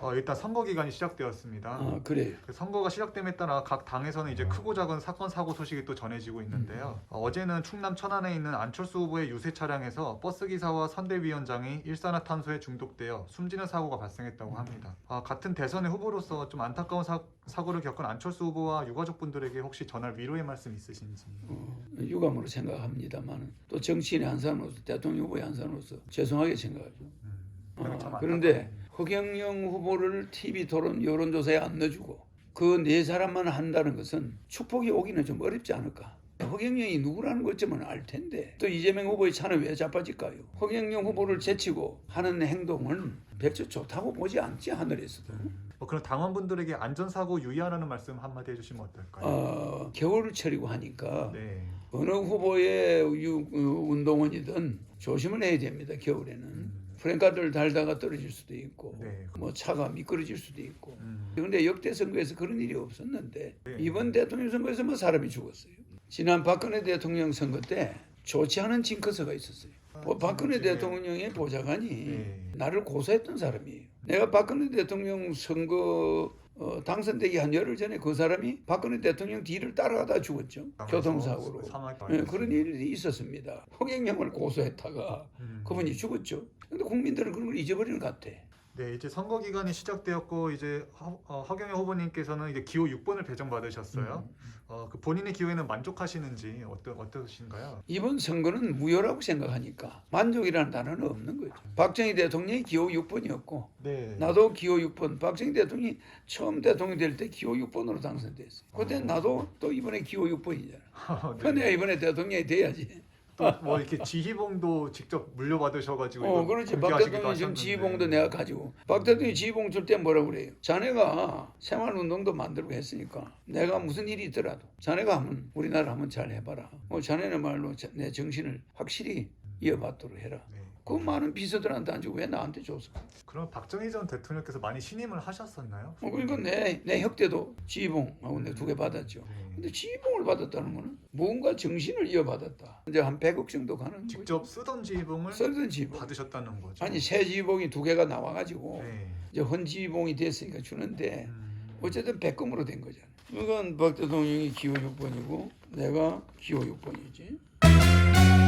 어, 일단 선거 기간이 시작되었습니다. 아 그래요. 그 선거가 시작됨에 따라 각 당에서는 이제 크고 작은 사건 사고 소식이 또 전해지고 있는데요. 어, 어제는 충남 천안에 있는 안철수 후보의 유세 차량에서 버스 기사와 선대위원장이 일산화탄소에 중독되어 숨지는 사고가 발생했다고 합니다. 아, 같은 대선의 후보로서 좀 안타까운 사, 사고를 겪은 안철수 후보와 유가족분들에게 혹시 전할 위로의 말씀 있으신지? 어, 유감으로 생각합니다만 또 정치인의 한 사람으로서 대통령 후보의 한 사람으로서 죄송하게 생각하죠. 음, 어, 그게 참 안타깝네요. 허경영 후보를 TV 토론 여론조사에 안 넣어주고 그 네 사람만 한다는 것은 축복이 오기는 좀 어렵지 않을까. 허경영이 누구라는 것쯤은 알 텐데 또 이재명 후보의 차는 왜 자빠질까요? 허경영 후보를 제치고 하는 행동은 별로 좋다고 보지 않지 하늘에서도. 어, 그럼 당원분들에게 안전사고 유의하라는 말씀 한마디 해주시면 어떨까요? 어, 겨울철이고 하니까 네. 어느 후보의 운동원이든 조심을 해야 됩니다. 겨울에는 프랭카드를 달다가 떨어질 수도 있고 네. 뭐 차가 미끄러질 수도 있고 음, 그런데 역대 선거에서 그런 일이 없었는데 네. 이번 대통령 선거에서만 사람이 죽었어요. 지난 박근혜 대통령 선거 때 좋지 않은 징크스가 있었어요. 뭐 박근혜 중에- 대통령의 보좌관이 네. 나를 고소했던 사람이에요. 내가 박근혜 대통령 선거 어, 당선되기 한 열흘 전에 그 사람이 박근혜 대통령 뒤를 따라가다 죽었죠. 교통사고로. 사망했다. 예, 그런 일이 있었습니다. 허경영을 고소했다가 음. 그분이 죽었죠. 근데 국민들은 그런 걸 잊어버리는 것 같아. 네, 이제 선거 기간이 시작되었고 이제 허, 어, 허경영 후보님께서는 이제 기호 6번을 배정 받으셨어요. 음. 어, 그 본인의 기호에는 만족하시는지 어떠 어떠신가요? 이번 선거는 무효라고 생각하니까 만족이라는 단어는 없는 거죠. 박정희 대통령이 기호 6번이었고 네. 나도 기호 6번. 박정희 대통령이 처음 대통령 될 때 기호 6번으로 당선됐어. 그때 나도 또 이번에 기호 6번이잖아. 네. 근데 이번에 대통령이 돼야지. 또 뭐 이렇게 지휘봉도 직접 물려받으셔가지고 어, 이거 그렇지. 박 공개하시기도 대통령 지금 하셨는데. 지휘봉도 내가 가지고. 박 대통령이 지휘봉 줄 때 뭐라 그래요? 자네가 생활운동도 만들고 했으니까 내가 무슨 일이 있더라도 자네가 하면 우리나라 한번 잘 해봐라. 뭐 자네는 말로 자- 내 정신을 확실히 이어받도록 해라. 네. 그 많은 비서들한테 안 주고 왜 나한테 줬어? 그럼 박정희 전 대통령께서 많이 신임을 하셨었나요? 어, 그러니까 내, 내 혁대도 지휘봉하고 내 두 개 받았죠. 네. 근데 지휘봉을 받았다는 거는 뭔가 정신을 이어받았다. 이제 한 100억 정도 가는 거죠. 직접 쓰던 지휘봉을 썰던 지휘봉. 받으셨다는 거죠. 아니 새 지휘봉이 두 개가 나와가지고 네. 이제 헌 지휘봉이 됐으니까 주는데 음. 어쨌든 백금으로 된 거잖아. 이건 박 대통령이 기호 6번이고 내가 기호 6번이지.